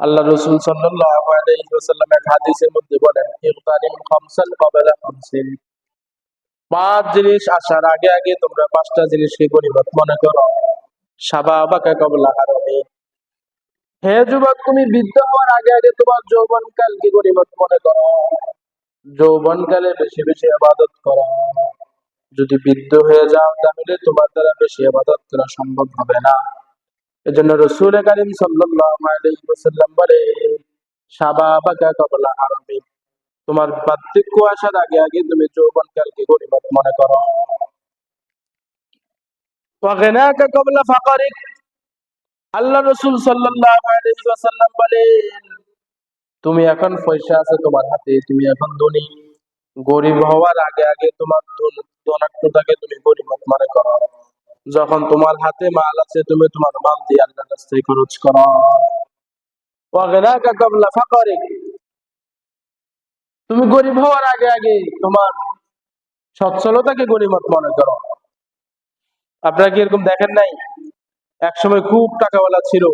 আল্লাহ রসুল ওয়াসাল্লাম এক হাদিসের মধ্যে বলেন পাঁচ জিনিস আসার আগে আগে তোমরা পাঁচটা জিনিসকে গনিমত মনে করো। যদি বৃদ্ধ হয়ে যাও, তাহলে তোমার দ্বারা বেশি আবাদত করা সম্ভব হবে না। এজন্য রসুল করিম ওয়াসাল্লাম বলে তোমার বার্ধক্য আসার আগে আগে তুমি যৌবনকালকে গনিমত মনে করো। ওয়াগনাকা ফাকারিক। আল্লাহ রসুল সাল্লাল্লাহু আলাইহি ওয়াসাল্লাম বলেন তুমি এখন পয়সা আছে তোমার হাতে, তুমি এখন ধনী। গরিব হওয়ার আগে আগে তোমার ধন- ধনাত্মতাকে তুমি গরিবত মনে করো। যখন তোমার হাতে মাল আছে, তুমি তোমার মাল দিয়ে আল্লাহর রাস্তায় খরচ করো। ওয়াগনাকা ক্বাবলা ফাকারিক। তুমি গরিব হওয়ার আগে আগে তোমার সচ্ছলতাকে গরিমত মনে করো। আপনারা কি এরকম দেখেন নাই? একসময় খুব টাকাওয়ালা ছিল।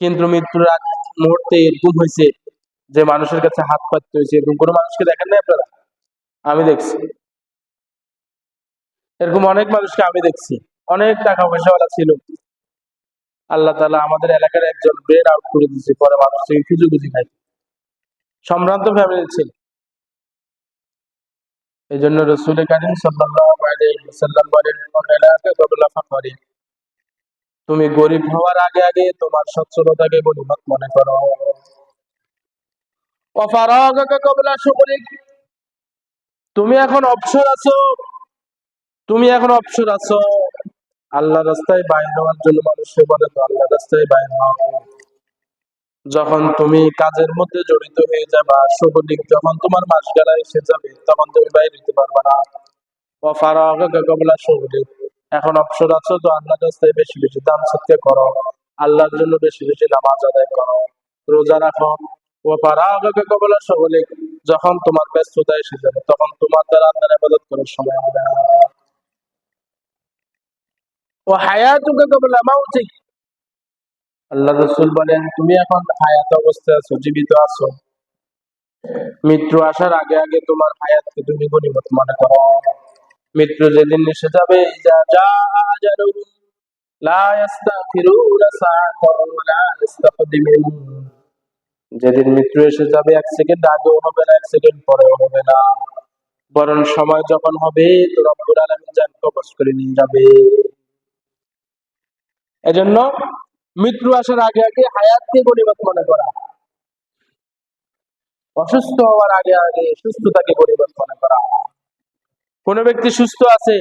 কিন্তু মৃত্যুর আগ মুহূর্তে এরকম হয়েছে যে মানুষের কাছে হাত পাততে হয়েছে। এরকম কোনো মানুষকে দেখেন নাই আপনারা? আমি দেখছি। এরকম অনেক মানুষকে আমি দেখছি। অনেক টাকা পয়সাওয়ালা ছিল। আল্লাহ তালা আমাদের এলাকার একজন ব্রেন আউট করে দিয়েছে। পরে মানুষ থেকে খুঁজে খুঁজে খাই সম্ভ্রান্ত ফ্যামিলির ছিল। এই জন্য রসুল করিম ওয়াসাল্লাম বলেন "ওয়াকালাকা ক্বাবলা ফাকরি। তুমি গরিব হওয়ার আগে আগে তোমার সচ্ছলতাকে গরিবত মনে করো। তুমি এখন অবসর আছো। তুমি এখন অবসর আছো। আল্লাহ রাস্তায় বাইর হওয়ার জন্য মানুষকে বলে তো আল্লাহ রাস্তায় বাইর হও যখন তুমি কাজের মধ্যে জড়িত হয়ে যাবা শুভদিক যখন তোমার মাস গেলা এসে যাবে, তখন তুমি বাইরে দিতে পারবে না। অফারাগাকা ক্বাবলা শুকরিক এখন অবসর আছো তো আল্লাহ রাস্তায় বেশি বেশি দান সত্যি করো। আল্লাহর জন্য বেশি বেশি নামাজ আদায় করো। রোজা রাখো। ও ক্বাবলা শুকরিক যখন তোমার ব্যস্ততা এসে যাবে, তখন তোমার দ্বারা আল্লাহর ইবাদত করার সময় হবে না। মৃত্যু আসার আগে আগে তোমার হায়াতকে তুমি গনিমত মনে করো। মৃত্যু যেদিন এসে যাবে যেদিন মৃত্যু এসে যাবে, এক সেকেন্ড আগেও হবে না, এক সেকেন্ড পরেও হবে না। বরং সময় যখন হবে, তো রব্বুল আলামিন জান কবজ করে নিয়ে যাবে। এজন্য মৃত্যু আসার আগে আগে হায়াতকে গনিমত মনে করা। অসুস্থ হওয়ার আগে আগে সুস্থতাকে গনিমত মনে করা। কোন ব্যক্তি সুস্থ আছে,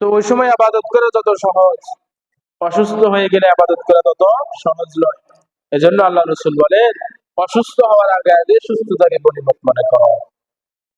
তো ওই সময় আবাদত করা যত সহজ। অসুস্থ হয়ে গেলে আবাদত করা তত সহজ নয়। এজন্য আল্লাহ রসুল বলেন, অসুস্থ হওয়ার আগে আগে সুস্থতাকে গনিমত মনে করো।